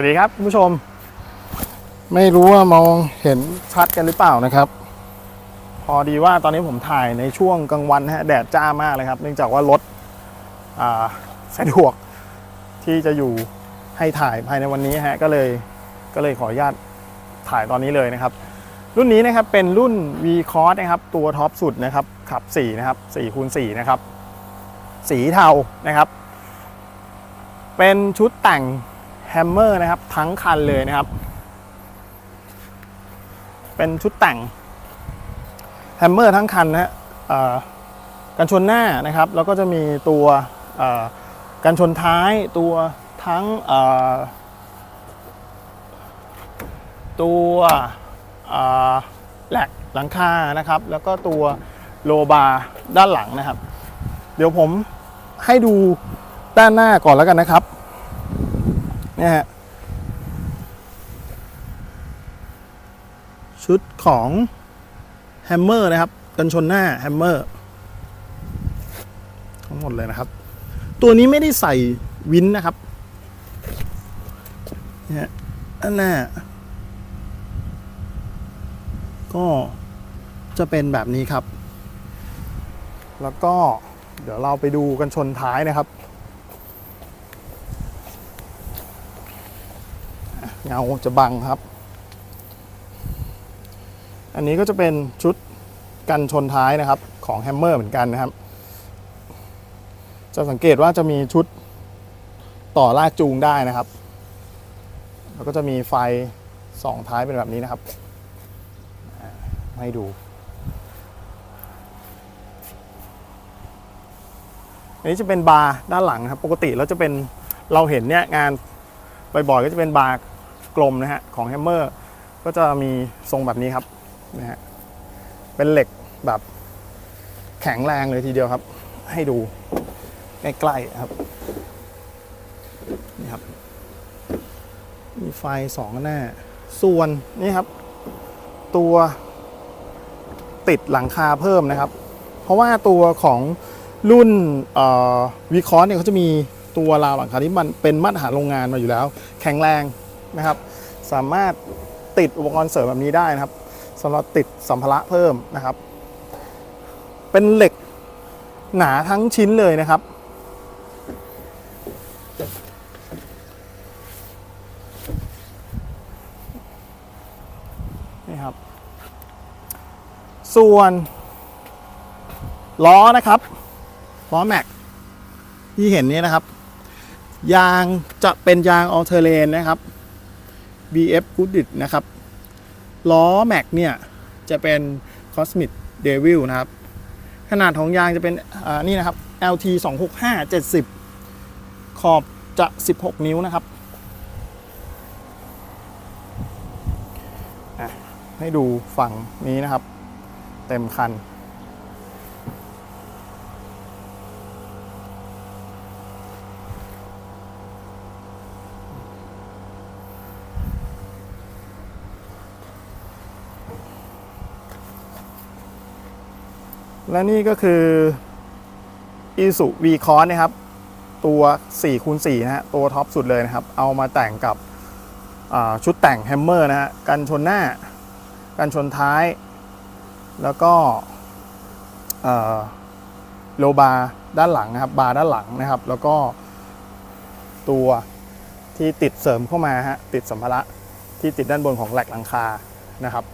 วัสดีครับคุณผู้ชม ไม่รู้ว่ามองเห็นชัดกันหรือเปล่านะครับ พอดีว่าตอนนี้ผมถ่ายในช่วงกลางวันนะฮะแดดจ้ามากเลยครับเนื่องจากว่ารถอ่าสะดวกที่จะอยู่ให้ถ่ายภายในวันนี้ฮะก็เลยก็เลยขออนุญาตถ่ายตอนนี้เลยนะครับ รุ่นนี้นะครับเป็นรุ่น V Cross นะครับ ตัวท็อปสุดนะครับขับ 4 นะครับ4คูณ4นะครับ สีเทานะครับ เป็นชุดแต่ง แฮมเมอร์นะครับ ทั้งคันเลยนะครับ เป็นชุดแต่งแฮมเมอร์ทั้งคันนะฮะกันชนหน้านะครับ แล้วก็จะมีตัวกันชนท้ายตัวทั้งตัวแหลกหลังคานะครับ แล้วก็ตัวโลบาร์ด้านหลังนะครับ เดี๋ยวผมให้ดูด้านหน้าก่อนแล้วกันนะครับ นี่ยฮะชุดของแฮมเมอร์นะครับ กันชนหน้าแฮมเมอร์ทั้งหมดเลยนะครับ ตัวนี้ไม่ได้ใส่วินนะครับเนี่ยด้านหน้า ก็จะเป็นแบบนี้ครับ แล้วก็เดี๋ยวเราไปดูกันชนท้ายนะครับอะ เงาจะบังครับ อันนี้ก็จะเป็นชุดกันชนท้ายนะครับของแฮมเมอร์เหมือนกันนะครับ จะสังเกตว่าจะมีชุดต่อลากจูงได้นะครับ แล้วก็จะมีไฟสองท้ายเป็นแบบนี้นะครับ ให้ดู อันนี้จะเป็นบาร์ด้านหลังครับ ปกติแล้วจะเป็นเราเห็นเนี่ยงานบ่อยๆก็จะเป็นบาร์ กลมนะฮะของแฮมเมอร์ก็จะมีทรงแบบนี้ครับนะฮะเป็นเหล็กแบบแข็งแรงเลยทีเดียวครับ ให้ดูใกล้ๆครับนี่ครับ มีไฟสองหน้า ส่วนนี่ครับ ตัวติดหลังคาเพิ่มนะครับ เพราะว่าตัวของรุ่นวีคอร์เนี่ยเขาจะมีตัวราวหลังคาที่มันเป็นมาตรฐานโรงงานมาอยู่แล้ว แข็งแรง นะครับ สามารถติดอุปกรณ์เสริมแบบนี้ได้นะครับสำหรับติดสัมภาระเพิ่มนะครับ เป็นเหล็กหนาทั้งชิ้นเลยนะครับ นี่ครับ ส่วนล้อนะครับล้อแม็กที่เห็นนี้นะครับ ยางจะเป็นยางออเทเรนนะครับ BF Goodrich นะครับ ล้อแม็กเนี่ย จะเป็น Cosmic Devil นะครับ ขนาดของยางจะเป็นอ่านี่นะครับ LT 265 70 ขอบจะ 16 นิ้วนะครับ ให้ดูฝั่งนี้นะครับ เต็มคัน และนี่ก็คือ i s u v c o s นะครับ ตัว4คูณ4นะฮะ ตัวท็อปสุดเลยนะครับ เอามาแต่งกับชุดแต่งแฮมเมอร์นะฮะ กันชนหน้า กันชนท้าย แล้วก็โลบาร์ด้านหลังนะครับ บาร์ด้านหลังนะครับ แล้วก็ตัวที่ติดเสริมเข้ามาฮะ ติดสัมภาระที่ติดด้านบนของแหลกหลังคานะครับ